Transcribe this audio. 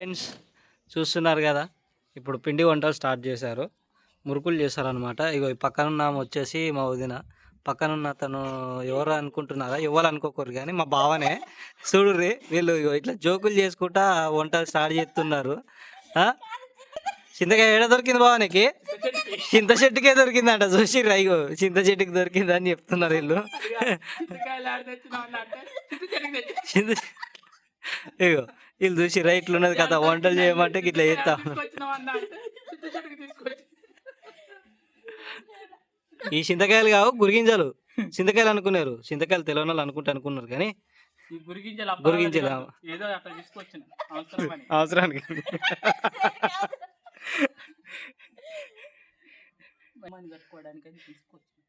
Friends చూస్తున్నారు కదా? ఇప్పుడు పిండి వంటలు స్టార్ట్ చేశారు. మురుకులు చేశారనమాట ఇగో ఈ పక్కన ఉన్న ఆమె వచ్చేసి మా వదిన. పక్కన ఉన్న తను ఎవరు అనుకుంటున్నారా? ఎవరు అనుకోకూడదు కానీ మా బావనే. చూడుర్రి వీళ్ళు ఇగో ఇట్లా జోకులు చేసుకుంటా వంటలు స్టార్ట్ చేస్తున్నారు? చింతకాయ ఏడ దొరికింది బావ నీకు? చింత చెట్టుకే దొరికిందంట. చూసిర్రా ఇగో చింత చెట్టుకి దొరికింది అని చెప్తున్నారు వీళ్ళు. చింత ఇగో వీళ్ళు చూసిర్రా ఇట్లున్నది కదా వంటలు చేయమంటే ఇట్లా చేస్తా. ఈ చింతకాయలు కావు గురిగింజలు. చింతకాయలు అనుకున్నారు. చింతకాయలు తెలియని వాళ్ళు అనుకుంటే అనుకున్నారు కానీ గురిగింజలు అవసరానికి. కట్టుకోవడానికి తీసుకొచ్చిన.